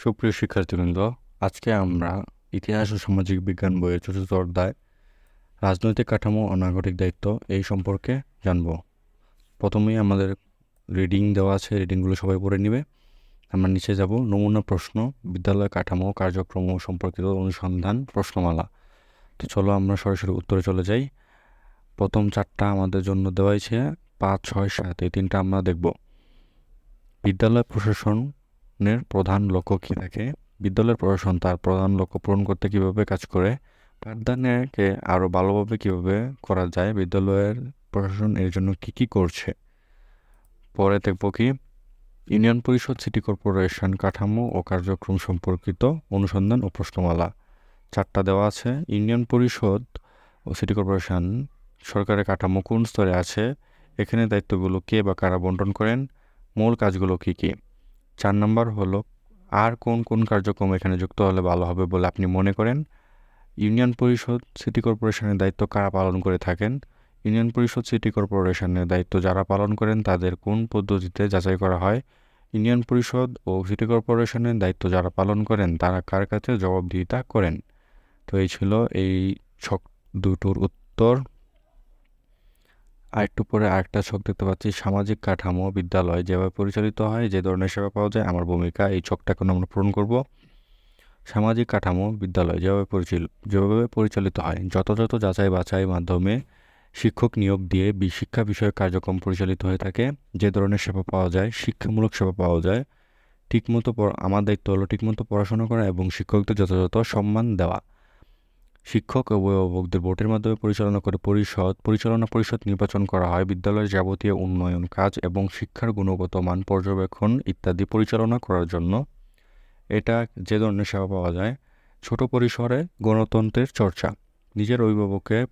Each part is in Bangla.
সুপ্রিয় শিক্ষার্থীবৃন্দ আজকে আমরা ইতিহাস ও সামাজিক বিজ্ঞান বইয়ের চতুর্থ অধ্যায় রাজনৈতিক কাঠামো ও নাগরিক দায়িত্ব এই সম্পর্কে জানব। প্রথমেই আমাদের রিডিং দেওয়া আছে রিডিংগুলো সবাই পড়ে নেবে। আমরা নিচে যাব নমুনা প্রশ্ন বিদ্যালয় কাঠামো কার্যক্রম সম্পর্কিত অনুসন্ধান প্রশ্নমালা। তো চলো আমরা সরাসরি উত্তরে চলে যাই। প্রথম চারটা আমাদের জন্য দেওয়া হয়েছে পাঁচ ছয় সাত এই তিনটা আমরা দেখব। বিদ্যালয় প্রশাসনের প্রধান লক্ষ্য কী থাকে? বিদ্যালয়ের প্রশাসন তার প্রধান লক্ষ্য পূরণ করতে কীভাবে কাজ করে? পাঠদানকে আরও ভালোভাবে কীভাবে করা যায়? বিদ্যালয়ের প্রশাসন এর জন্য কী কী করছে? পরে দেখব কি? ইউনিয়ন পরিষদ, সিটি কর্পোরেশন কাঠামো ও কার্যক্রম সম্পর্কিত অনুসন্ধান ও প্রশ্নমালা। চারটা দেওয়া আছে। ইউনিয়ন পরিষদ ও সিটি কর্পোরেশন সরকারের কাঠামো কোন স্তরে আছে? এখানে দায়িত্বগুলো কে বা কারা বন্টন করেন? মূল কাজগুলো কী কী? চার নম্বর হলো, আর কোন কোন কার্যক্রম এখানে যুক্ত হলে ভালো হবে বলে আপনি মনে করেন? ইউনিয়ন পরিষদ, সিটি কর্পোরেশনের দায়িত্ব কারা পালন করে থাকেন? ইউনিয়ন পরিষদ, সিটি কর্পোরেশনের দায়িত্ব যারা পালন করেন, তাদের কোন পদ্ধতিতে যাচাই করা হয়? ইউনিয়ন পরিষদ ও সিটি কর্পোরেশনের দায়িত্ব যারা পালন করেন, তারা কার কাছে জবাবদিহিতা করেন? তো এই ছিল এই ছক দুটোর উত্তর। আরেকটু পরে আরেকটা ছক দেখতে পাচ্ছি। সামাজিক কাঠামো, বিদ্যালয় যেভাবে পরিচালিত হয়, যে ধরনের সেবা পাওয়া যায়, আমার ভূমিকা, এই ছকটা এখন আমরা পূরণ করব। সামাজিক কাঠামো, বিদ্যালয় যেভাবে পরিচাল, যেভাবে পরিচালিত হয়, যথাযথ যাচাই বাছাই মাধ্যমে শিক্ষক নিয়োগ দিয়ে শিক্ষা বিষয়ক কার্যক্রম পরিচালিত হয়ে থাকে, যে ধরনের সেবা পাওয়া যায়, শিক্ষামূলক সেবা পাওয়া যায়, ঠিকমতো আমার দায়িত্ব হলো ঠিকমতো পড়াশোনা করা এবং শিক্ষকদের যথাযথ সম্মান দেওয়া। শিক্ষক অভিভাবকদের ভোটের মাধ্যমে পরিচালনা করে পরিষদ। পরিচালনা পরিষদ নির্বাচন করা হয় বিদ্যালয়ের যাবতীয় উন্নয়ন কাজ এবং শিক্ষার গুণগত মান পর্যবেক্ষণ ইত্যাদি পরিচালনা করার জন্য। এটা যে ধরনের সেবা পাওয়া যায়। ছোট পরিসরে গণতন্ত্রের চর্চা। নিজের অভিভাবককে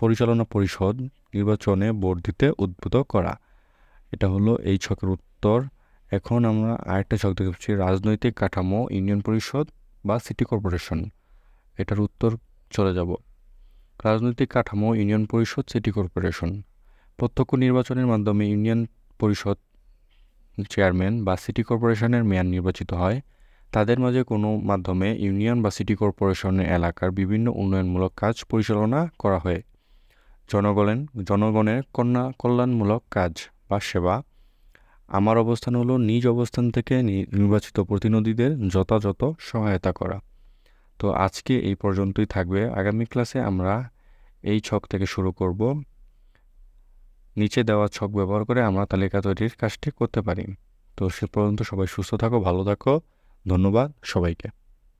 পরিচালনা পরিষদ নির্বাচনে ভোট দিতে উদ্বুদ্ধ করা। এটা হলো এই ছকের উত্তর। এখন আমরা আরেকটা ছক দেখতে পাচ্ছি। রাজনৈতিক কাঠামো, ইউনিয়ন পরিষদ বা সিটি কর্পোরেশন। এটার উত্তর চলে যাব। রাজনৈতিক কাঠামো, ইউনিয়ন পরিষদ, সিটি কর্পোরেশন। প্রত্যক্ষ নির্বাচনের মাধ্যমে ইউনিয়ন পরিষদ চেয়ারম্যান বা সিটি কর্পোরেশনের মেয়র নির্বাচিত হয়। তাদের মাঝে কোনো মাধ্যমে ইউনিয়ন বা সিটি কর্পোরেশনের এলাকার বিভিন্ন উন্নয়নমূলক কাজ পরিচালনা করা হয়। জনগণের জনগণের কন্যা কল্যাণমূলক কাজ বা সেবা। আমার অবস্থান হলো নিজ অবস্থান থেকে নির্বাচিত প্রতিনিধিদের যথাযথ সহায়তা করা। তো আজকে এই পর্যন্তই থাকবে। আগামী ক্লাসে আমরা এই ছক থেকে শুরু করব। নিচে দেওয়া ছক ব্যবহার করে আমরা তালিকা তৈরির কাজটি করতে পারি। তো সে পর্যন্ত সবাই সুস্থ থাকো, ভালো থাকো। ধন্যবাদ সবাইকে।